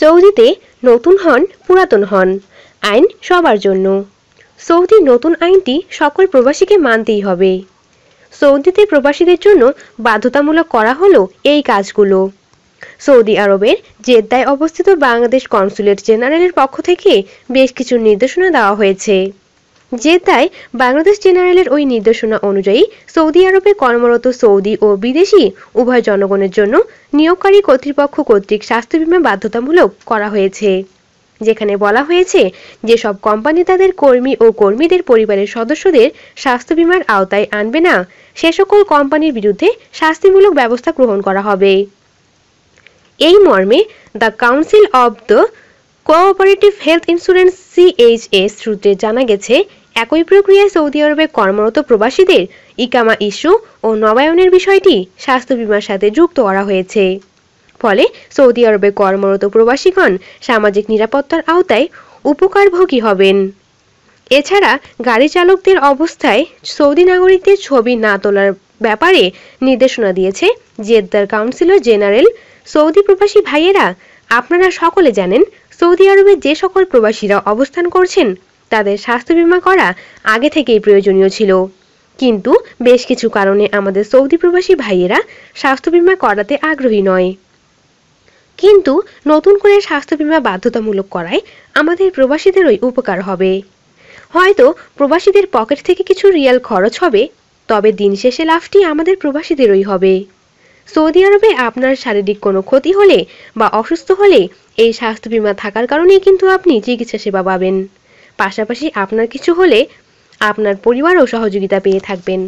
সৌদিতে নতুন হন, পুরাতন হন। আইন সবার জন্য। সৌদির নতুন আইনটি সকল প্রবাসীকে মানতেই হবে। সৌদিতে প্রবাসীদের জন্য বাধ্যতামূলক করা হলো এই কাজগুলো। সৌদি আরবের জেদ্দায় অবস্থিত বাংলাদেশ কনসুলেট জেনারেলের পক্ষ থেকে বেশ কিছু নির্দেশনা দেওয়া হয়েছে। জেদ্দায় বাংলাদেশ জেনারেলের ওই নির্দেশনা অনুযায়ী সৌদি আরবে কর্মরত সৌদি ও বিদেশি উভয় জনগণের জন্য নিয়োগকারী কর্তৃপক্ষ কর্তৃক স্বাস্থ্য বীমা বাধ্যতামূলক করা হয়েছে। যেখানে বলা হয়েছে যে সব কোম্পানি তাদের কর্মী ও কর্মীদের পরিবারের সদস্যদের স্বাস্থ্য বীমার আওতায় আনবে না। সে সকল কোম্পানির বিরুদ্ধে শাস্তিমূলক ব্যবস্থা গ্রহণ করা হবে। এই মর্মে the council of the cooperative health insurance CHS সূত্রে জানা গেছে একই প্রক্রিয়ায় সৌদি আরবে কর্মরত প্রবাসীদের ইকামা ইস্যু ও নবায়নের বিষয়টি স্বাস্থ্য বীমার সাথে যুক্ত করা হয়েছে। ফলে সৌদি আরবে কর্মরত প্রবাসীগণ সামাজিক নিরাপত্তার আওতায় উপকারভোগী হবেন। এছাড়া গাড়ি চালকদের অবস্থায় সৌদি নাগরিকদের ছবি না তোলার ব্যাপারে নির্দেশনা দিয়েছে জেদ্দার কাউন্সিলর জেনারেল সৌদি প্রবাসী ভাইয়েরা। আপনারা সকলে জানেন, সৌদি আরবে যে সকল প্রবাসীরা অবস্থান করছেন তাদের স্বাস্থ্য বিমা করা আগে থেকেই প্রয়োজনীয় ছিল। কিন্তু বেশ কিছু কারণে আমাদের সৌদি প্রবাসী ভাইয়েরা স্বাস্থ্য বিমা করাতে আগ্রহী নয়। কিন্তু নতুন করে স্বাস্থ্য বিমা বাধ্যতামূলক করায় আমাদের প্রবাসীদেরই উপকার হবে। হয়তো প্রবাসীদের পকেট থেকে কিছু রিয়াল খরচ হবে, তবে দিন শেষে লাভটি আমাদের প্রবাসীদেরই হবে। সৌদি আরবে আপনার শারীরিক কোনো ক্ষতি হলে বা অসুস্থ হলে এই স্বাস্থ্য বিমা থাকার কারণেই কিন্তু আপনি চিকিৎসা সেবা পাবেন। পাশাপাশি আপনার কিছু হলে আপনার পরিবারও সহযোগিতা পেয়ে থাকবেন।